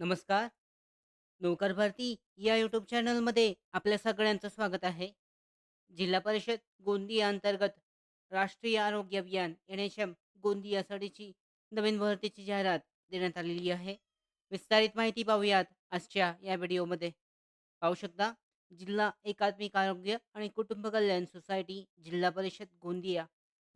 नमस्कार. नोकर भरती या यूट्यूब चॅनलमध्ये आपल्या सगळ्यांचं स्वागत आहे. जिल्हा परिषद गोंदिया अंतर्गत राष्ट्रीय आरोग्य अभियान एन-एच-एम गोंदियासाठीची नवीन भरतीची जाहिरात देण्यात आलेली आहे. विस्तारित माहिती पाहूयात आजच्या या व्हिडिओमध्ये. पाहू शकता जिल्हा एकात्मिक आरोग्य आणि कुटुंब कल्याण सोसायटी जिल्हा परिषद गोंदिया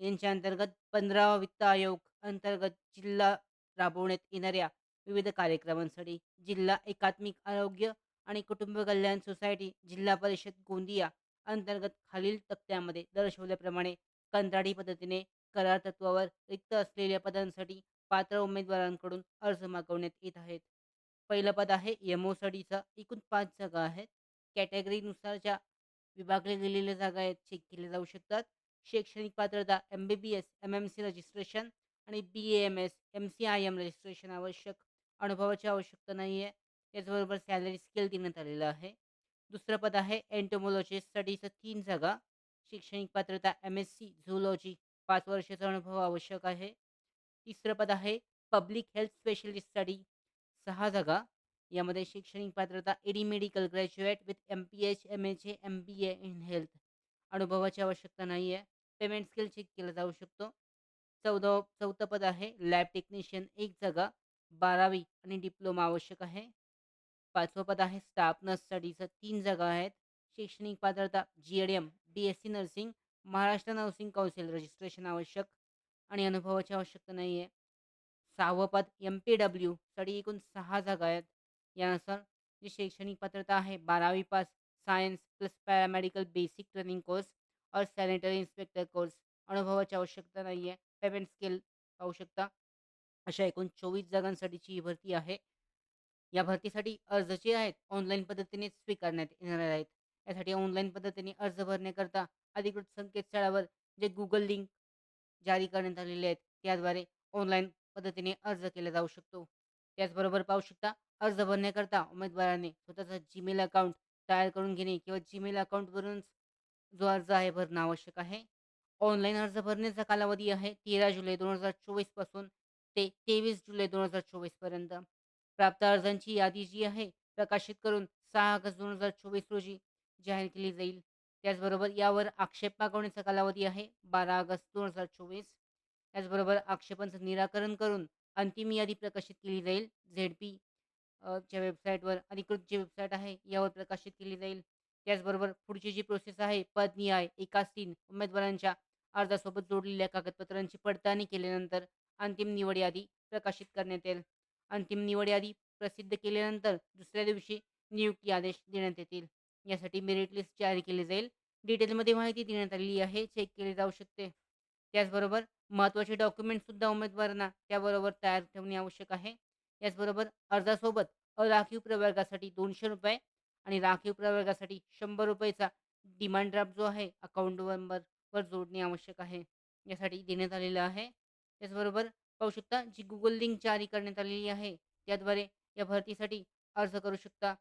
यांच्या अंतर्गत 15वा वित्त आयोग अंतर्गत जिल्हा राबवण्यात येणाऱ्या विविध कार्यक्रमांसाठी जिल्हा एकात्मिक आरोग्य आणि कुटुंब कल्याण सोसायटी जिल्हा परिषद गोंदिया अंतर्गत खालील तक्त्यामध्ये दर्शवल्याप्रमाणे कंत्राटी पद्धतीने करार तत्वावर रिक्त असलेल्या पदांसाठी पात्र उमेदवारांकडून अर्ज मागवण्यात येत आहेत. पहिलं पद आहे एमओसाठीचं एकूण पाच जागा आहेत. कॅटेगरीनुसारच्या विभागल्या गेलेल्या जागा आहेत चेक केल्या जाऊ शकतात. शैक्षणिक पात्रता एम-बी-बी-एस, एम-एम-सी रजिस्ट्रेशन आणि बी-ए-एम-एस, एम-सी-आय-एम रजिस्ट्रेशन आवश्यक. अनुभवाची आवश्यकता नाही आहे. त्याचबरोबर सॅलरी स्केल देण्यात आलेलं आहे. दुसरं पद आहे एंटोमॉलॉजिस्टसाठीचं 3 जागा. शैक्षणिक पात्रता एम-एस-सी झूलॉजी 5 वर्षाचा अनुभव आवश्यक आहे. तिसरं पद आहे पब्लिक हेल्थ स्पेशलिस्टसाठी 6 जागा. यामध्ये शैक्षणिक पात्रता eddy medical graduate with MPH, MHA, MBA in health. अनुभवाची आवश्यकता नाही आहे. पेमेंट स्केल चेक केला जाऊ शकतो. चौदा चौथं पद आहे लॅब टेक्निशियन 1 जागा. 12वी आणि डिप्लोमा आवश्यक आहे. पाचवं पद आहे स्टाफ नर्ससाठीचं तीन जागा आहेत. शैक्षणिक पात्रता GNM, B S C nursing, Maharashtra nursing council registration आवश्यक आणि अनुभवाची आवश्यकता नाही आहे. सहावं पद एम-पी-डब्ल्यूसाठी एकूण सहा जागा आहेत. यानुसार जी शैक्षणिक पात्रता आहे 12वी pass, science plus paramedical basic training course और सॅनिटरी इन्स्पेक्टर कोर्स. अनुभवाची आवश्यकता नाही आहे. पेमेंट स्केल पाहू शकता. अशा एकूण 24 जागांसाठीची ही भरती आहे. या भरतीसाठी अर्ज जे आहेत ऑनलाईन पद्धतीने स्वीकारण्यात येणार आहेत. यासाठी ऑनलाईन पद्धतीने अर्ज भरण्याकरता अधिकृत संकेतस्थळावर जे गुगल लिंक जारी करण्यात आलेले आहेत, त्याद्वारे ऑनलाईन पद्धतीने अर्ज केला जाऊ शकतो. त्याचबरोबर पाहू शकता अर्ज भरण्याकरता उमेदवाराने स्वतःचा जीमेल अकाउंट तयार करून घेणे किंवा जीमेल अकाउंटवरूनच जो अर्ज आहे भरणं आवश्यक आहे. ऑनलाईन अर्ज भरण्याचा कालावधी आहे 13 जुलै 2024 पासून ते 23 जुलै 2024 पर्यंत. प्राप्त अर्जांची यादी जी आहे प्रकाशित करून सहा ऑगस्ट 2024 रोजी जाहीर केली जाईल. त्याचबरोबर यावर आक्षेप मागवण्याचा कालावधी आहे 12 ऑगस्ट 2024. त्याचबरोबर आक्षेपांचं निराकरण करून अंतिम यादी प्रकाशित केली जाईल. झेड-पी च्या वेबसाईटवर अधिकृत जी वेबसाईट आहे यावर प्रकाशित केली जाईल. त्याचबरोबर पुढची जी प्रोसेस आहे पदनिहाय एकाच तीन उमेदवारांच्या अर्जासोबत जोडलेल्या कागदपत्रांची पडताळणी केल्यानंतर अंतिम निवड यादी प्रकाशित करण्यात येईल. अंतिम निवड यादी प्रसिद्ध केल्यानंतर दुसऱ्या दिवशी नियुक्ती आदेश देण्यात येतील. यासाठी मेरिट लिस्ट जारी केली जाईल. डिटेलमध्ये माहिती देण्यात आलेली आहे. चेक केली जाऊ शकते. त्याचबरोबर महत्त्वाचे डॉक्युमेंटसुद्धा उमेदवारांना त्याबरोबर तयार ठेवणे आवश्यक आहे. याचबरोबर अर्जासोबत अराखीव प्रवर्गासाठी ₹200 आणि राखीव प्रवर्गासाठी शंभर रुपयेचा डिमांड ड्राफ्ट जो आहे अकाउंट नंबरवर जोडणे आवश्यक आहे. यासाठी देण्यात आलेलं आहे. त्याचबरोबर पाहू शकता जी गुगल लिंक जारी करण्यात आलेली आहे, त्याद्वारे या भरतीसाठी अर्ज करू शकता.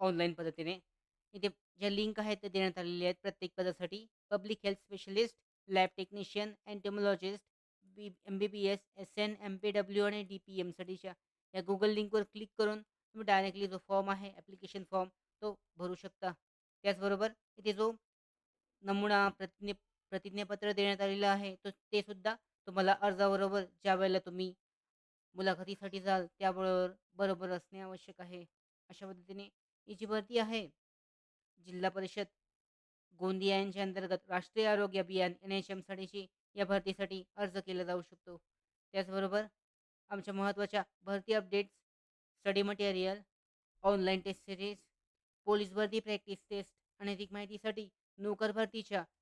ऑनलाईन पद्धतीने. इथे ज्या लिंक आहेत त्या देण्यात आलेल्या आहेत प्रत्येक पदासाठी. Public health specialist, lab technician, entomologist, B MBBS, SN, MPW आणि डी-पी-एमसाठीच्या या गुगल लिंकवर क्लिक करून तुम्ही डायरेक्टली जो फॉर्म आहे ॲप्लिकेशन फॉर्म तो भरू शकता. त्याचबरोबर इथे जो नमुना प्रतिज्ञ प्रतिज्ञापत्र देण्यात आलेलं आहे, तर ते सुद्धा तुम्हाला अर्जाबरोबर ज्यावेळेला तुम्ही मुलाखतीसाठी जाल त्याबरोबर बरोबर असणे आवश्यक आहे. अशा पद्धतीने ही जी भरती आहे, जिल्हा परिषद गोंदिया यांच्या अंतर्गत राष्ट्रीय आरोग्य अभियान एन एच एम साठीची या भरतीसाठी अर्ज केला जाऊ शकतो. त्याचबरोबर आमच्या महत्त्वाच्या भरती updates, study material, online test series, police भरती प्रॅक्टिस टेस्ट आणि अधिक माहितीसाठी नोकर भरतीच्या